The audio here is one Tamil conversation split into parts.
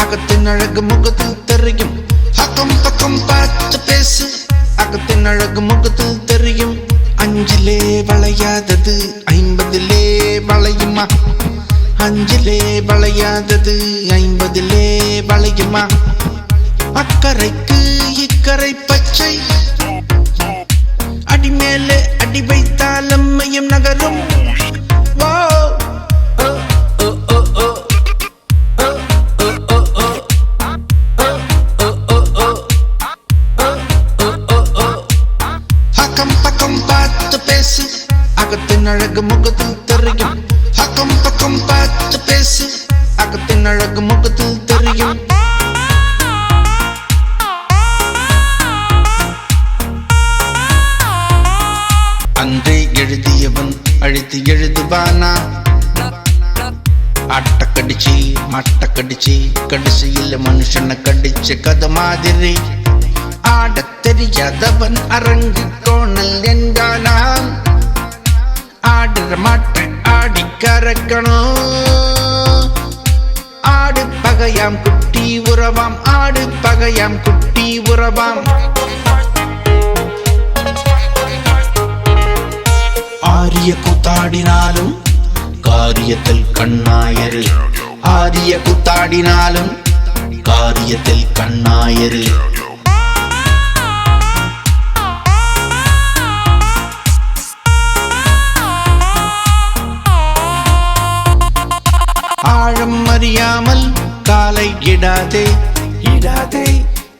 அகத்தின் அழகு முகத்தில் தெரியும். அக்கம் பக்கம் பார்த்து பேசு. அகத்தின் அழகு முகத்தில் தெரியும். அஞ்சிலே வளையாதது ஐம்பதிலே வளையுமா? அஞ்சிலே வளையாதது ஐம்பதிலே வளையுமா? அக்கறைக்கு இக்கரை அகத்தின் அழகு முகத்தில் தெரியும். அக்கம் பக்கம் பார்த்து பேசு. அகத்தின் அழகு முகத்தில் தெரியும். அன்றே எழுதியவன் அழித்து எழுதுவானா? அட்ட கடிச்சு மட்ட கடிச்சு கடைசியில் மனுஷனை கடிச்சு கதை மாதிரி. ஆடத் தெரியாதவன் அரங்கு கோணல் என்றானாம் கறக்கணும் ஆடு பகையாம் குட்டி உறவாம். ஆடு பகையாம் குட்டி உறவாம். ஆரிய கூத்தாடினாலும் காரியத்தில் கண்ணாயரு. ஆரிய கூத்தாடினாலும் காரியத்தில் கண்ணாயரு. காலை இடாதே இடாதே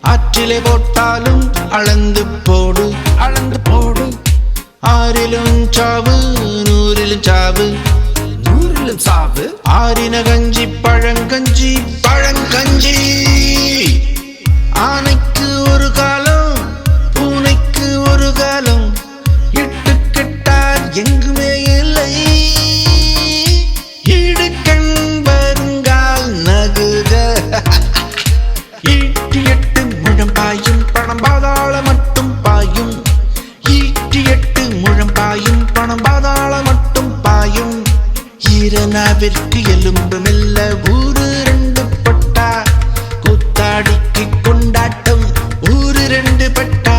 ஆற்றிலே போட்டாலும் அளந்து போடு அளந்து போடு ஆறிலும் சாவு நூறிலும் பாதாள மட்டும் பாயும். ஈரனாவிற்கு எலும்பு மெல்ல ஊரு ரெண்டு பட்டா. கூத்தாடிக்கு கொண்டாட்டம் ஊரு ரெண்டு பட்டா.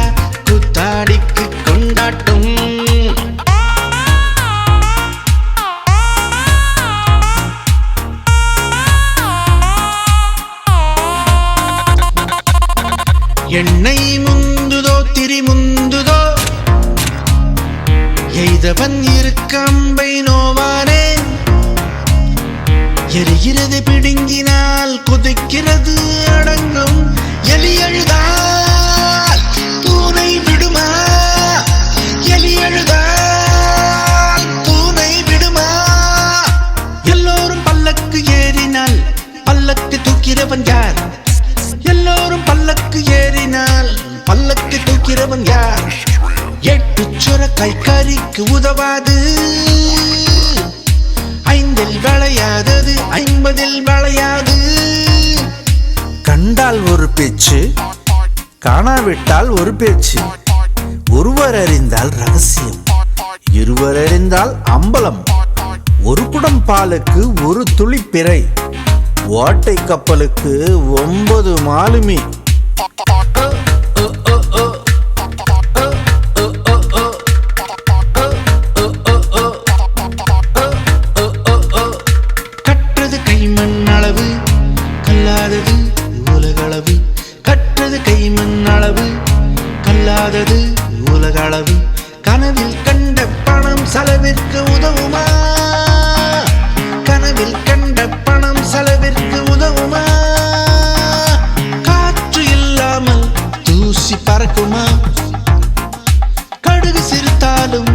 கூத்தாடிக்கு கொண்டாட்டம். எண்ணெய் முந்துதோ திரி எய்தவன் இருக்கம்பை நோவானே. எரிகிறது பிடுங்கினால் கொதிக்கிறது அடங்கும். சுரக்காய் உதவாது. ஐந்தில் விளையாதது ஐம்பதில் விளையாது. கண்டால் ஒரு பேச்சு காணாவிட்டால் ஒரு பேச்சு. ஒருவர் அறிந்தால் ரகசியம் இருவர் அறிந்தால் அம்பலம். ஒரு குடம் பாலுக்கு ஒரு துளி பிறை ஓட்டை கப்பலுக்கு ஒன்பது மாலுமி. உலகளவு கனவில் கண்ட பணம் செலவிற்கு உதவுமா? கனவில் கண்ட பணம் செலவிற்கு உதவுமா? காற்று இல்லாமல் தூசி பறக்குமா? கடுகு சிரித்தாலும்